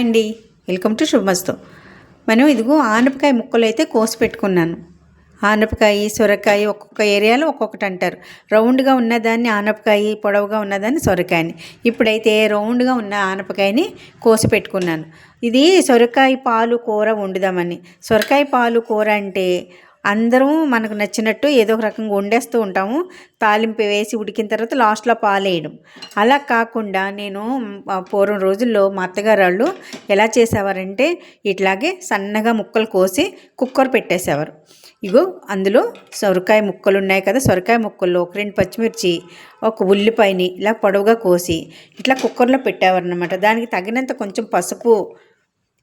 Hi అండి. Welcome to శుభమస్తు మనం ఇదిగో ఆనపకాయ ముక్కలు అయితే కోసి పెట్టుకున్నాను. ఆనపకాయ సొరకాయ ఒక్కొక్క ఏరియాలో ఒక్కొక్కటి అంటారు. రౌండ్గా ఉన్నదాన్ని ఆనపకాయ పొడవుగా ఉన్నదాన్ని సొరకాయని. ఇప్పుడైతే రౌండ్గా ఉన్న ఆనపకాయని కోసి పెట్టుకున్నాను. ఇది సొరకాయ పాలు కూర వండుదామని. సొరకాయ పాలు కూర అంటే అందరం మనకు నచ్చినట్టు ఏదో ఒక రకంగా వండేస్తూ ఉంటాము. తాలింపు వేసి ఉడికిన తర్వాత లాస్ట్లో పాలేయడం అలా కాకుండా నేను పూర్వం రోజుల్లో మా అత్తగారు వాళ్ళు ఎలా చేసేవారంటే ఇట్లాగే సన్నగా ముక్కలు కోసి కుక్కర్ పెట్టేసేవారు. ఇగో అందులో సొరకాయ ముక్కలు ఉన్నాయి కదా సొరకాయ ముక్కల్లో ఒక రెండు పచ్చిమిర్చి ఒక ఉల్లిపాయని ఇలా పొడవుగా కోసి ఇట్లా కుక్కర్లో పెట్టేవారు అనమాట దానికి తగినంత కొంచెం పసుపు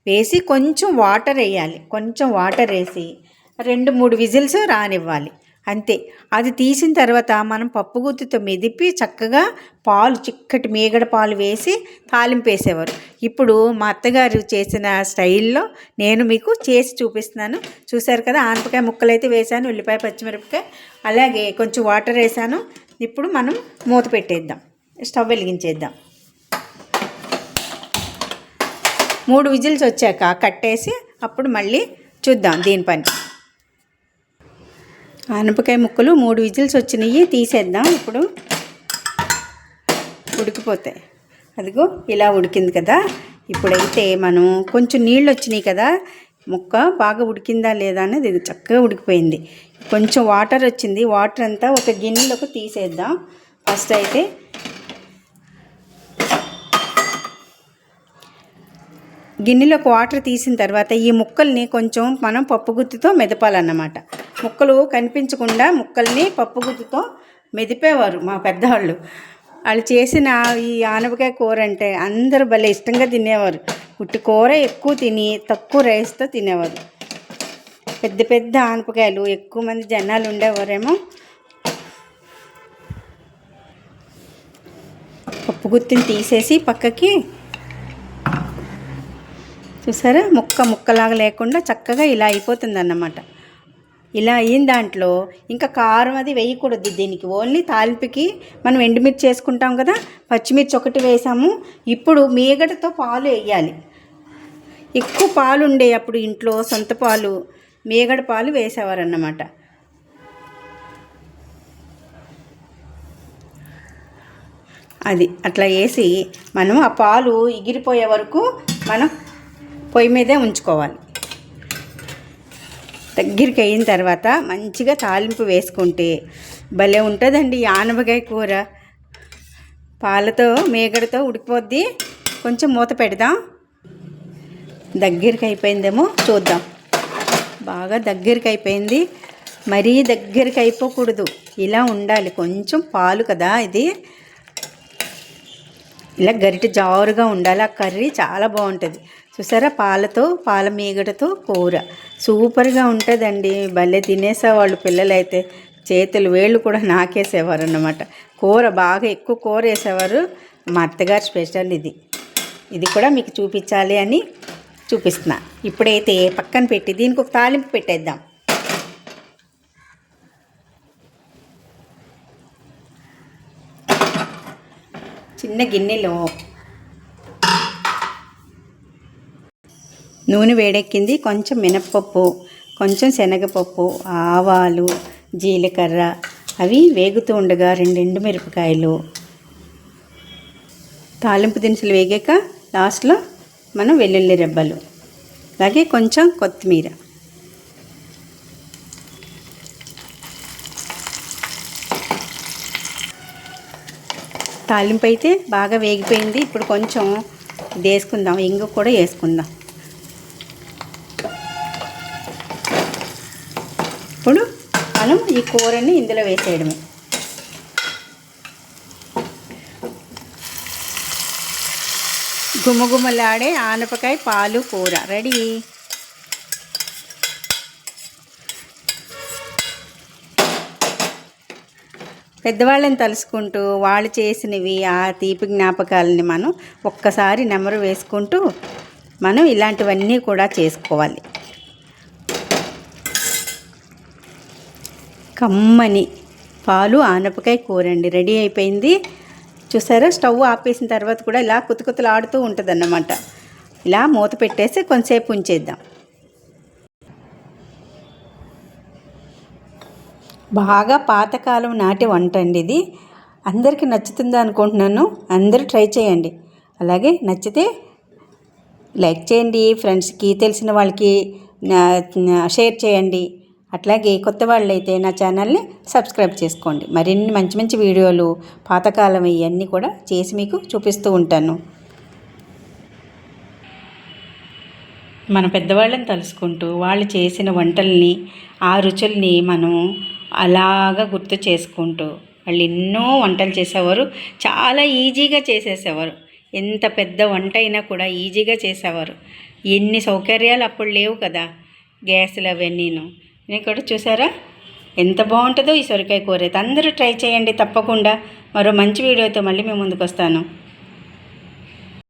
వేసి కొంచెం వాటర్ వేయాలి. కొంచెం వాటర్ వేసి రెండు మూడు విజిల్స్ రానివ్వాలి. అంతే. అది తీసిన తర్వాత మనం పప్పు గుత్తితో మెదిపి చక్కగా పాలు చిక్కటి మీగడ పాలు వేసి తాలింపు వేసేవారు. ఇప్పుడు మా అత్తగారు చేసిన స్టైల్లో నేను మీకు చేసి చూపిస్తున్నాను. చూశారు కదా ఆనపకాయ ముక్కలు అయితే వేసాను ఉల్లిపాయ పచ్చిమిరపకాయ అలాగే కొంచెం వాటర్ వేసాను ఇప్పుడు మనం మూత పెట్టేద్దాం. స్టవ్ వెలిగించేద్దాం. మూడు విజిల్స్ వచ్చాక కట్టేసి అప్పుడు మళ్ళీ చూద్దాం దీని పని. ఆనపకాయ ముక్కలు మూడు విజిల్స్ వచ్చినాయి తీసేద్దాం. ఇప్పుడు ఉడికిపోతాయి. అదిగో ఇలా ఉడికింది కదా. ఇప్పుడైతే మనం కొంచెం నీళ్ళు వచ్చినాయి కదా ముక్క బాగా ఉడికిందా లేదా అనేది ఇది చక్కగా ఉడికిపోయింది. కొంచెం వాటర్ వచ్చింది వాటర్ అంతా ఒక గిన్నెలోకి తీసేద్దాం. ఫస్ట్ అయితే గిన్నెలోకి వాటర్ తీసిన తర్వాత ఈ ముక్కల్ని కొంచెం మనం పప్పుగుత్తితో మెదపాలన్నమాట. ముక్కలు కనిపించకుండా ముక్కల్ని పప్పు గుత్తితో మెదిపేవారు మా పెద్దవాళ్ళు. వాళ్ళు చేసిన ఈ ఆనపకాయ కూర అంటే అందరూ భలే ఇష్టంగా తినేవారు. ఉట్టి కూర ఎక్కువ తిని తక్కువ రైస్తో తినేవారు. పెద్ద పెద్ద ఆనపకాయలు ఎక్కువ మంది జనాలు ఉండేవారేమో. పప్పు గుత్తిని తీసేసి పక్కకి చూసారా? ముక్క ముక్కలాగా లేకుండా చక్కగా ఇలా అయిపోతుంది అన్నమాట ఇలా అయిన దాంట్లో ఇంకా కారం అది వేయకూడదు దీనికి. ఓన్లీ తాలింపుకి మనం ఎండుమిర్చి చేసుకుంటాం కదా పచ్చిమిర్చి ఒకటి వేసాము. ఇప్పుడు మీగడతో పాలు వేయాలి. ఎక్కువ పాలు ఉండే అప్పుడు ఇంట్లో సొంత పాలు మీగడ పాలు వేసేవారన్నమాట. అది అట్లా వేసి మనం ఆ పాలు ఎగిరిపోయే వరకు మనం పొయ్యి మీదే ఉంచుకోవాలి. దగ్గరికి అయిన తర్వాత మంచిగా తాలింపు వేసుకుంటే భలే ఉంటుందండి ఆనపకాయ కూర. పాలతో మేగడతో ఉడికిపోద్ది. కొంచెం మూత పెడదాం. దగ్గరికి అయిపోయిందేమో చూద్దాం. బాగా దగ్గరికి అయిపోయింది. మరీ దగ్గరికి అయిపోకూడదు. ఇలా ఉండాలి. కొంచెం పాలు కదా ఇది. ఇలా గరిటె జారుగా ఉండాలి. ఆ కర్రీ చాలా బాగుంటుంది. చూసారా? పాలతో పాల మీగడతో కూర. సూపర్గా ఉంటుందండి. భలే తినేసేవాళ్ళు పిల్లలైతే. చేతులు వేళ్ళు కూడా నాకేసేవారు అన్నమాట కూర బాగా ఎక్కువ కూర వేసేవారు మా అత్తగారు స్పెషల్ ఇది. ఇది కూడా మీకు చూపించాలి అని చూపిస్తున్నా. ఇప్పుడైతే పక్కన పెట్టి దీనికి ఒక తాలింపు పెట్టేద్దాం. చిన్న గిన్నెలో నూనె వేడెక్కింది. కొంచెం మినప్పప్పు కొంచెం శనగపప్పు ఆవాలు జీలకర్ర అవి వేగుతూ ఉండగా రెండు ఎండు మిరపకాయలు. తాలింపు దినుసులు వేగాక లాస్ట్లో మనం వెల్లుల్లి రెబ్బలు. అలాగే కొంచెం కొత్తిమీర. తాలింపు అయితే బాగా వేగిపోయింది. ఇప్పుడు కొంచెం ఇది వేసుకుందాం ఇంగు కూడా వేసుకుందాం ఇప్పుడు మనం ఈ కూరని ఇందులో వేసేయడమే. గుమగుమలాడే ఆనపకాయ పాలు కూర. రెడీ? పెద్దవాళ్ళని తలుసుకుంటూ వాళ్ళు చేసినవి ఆ తీపి జ్ఞాపకాలని మనం ఒక్కసారి నెమరు వేసుకుంటూ మనం ఇలాంటివన్నీ కూడా చేసుకోవాలి. కమ్మని పాలు ఆనపకాయ కూర అండి రెడీ అయిపోయింది. చూసారా? స్టవ్ ఆపేసిన తర్వాత కూడా ఇలా కుతకుతలాడుతూ ఉంటుంది అన్నమాట ఇలా మూత పెట్టేసి కొంతసేపు ఉంచేద్దాం. బాగా పాతకాలం నాటి వంట అండి ఇది. అందరికీ నచ్చుతుందా అనుకుంటున్నాను. అందరూ ట్రై చేయండి. అలాగే నచ్చితే లైక్ చేయండి. ఫ్రెండ్స్కి తెలిసిన వాళ్ళకి షేర్ చేయండి. అట్లాగే కొత్త వాళ్ళైతే నా ఛానల్ని సబ్స్క్రైబ్ చేసుకోండి. మరిన్ని మంచి మంచి వీడియోలు పాతకాలం ఇవన్నీ కూడా చేసి మీకు చూపిస్తూ ఉంటాను. మన పెద్దవాళ్ళని తలుసుకుంటూ వాళ్ళు చేసిన వంటల్ని ఆ రుచుల్ని మనం అలాగా గుర్తు చేసుకుంటూ వాళ్ళు ఎన్నో వంటలు చేసేవారు. చాలా ఈజీగా చేసేసేవారు. ఎంత పెద్ద వంట అయినా కూడా ఈజీగా చేసేవారు. ఎన్ని సౌకర్యాలు అప్పుడు లేవు కదా గ్యాసులు అవన్నీను. నేను కూడా చూసారా? ఎంత బాగుంటుందో ఈ సొరకాయ కూర. అయితే అందరూ ట్రై చేయండి తప్పకుండా. మరో మంచి వీడియోతో మళ్ళీ మేము ముందుకు వస్తాను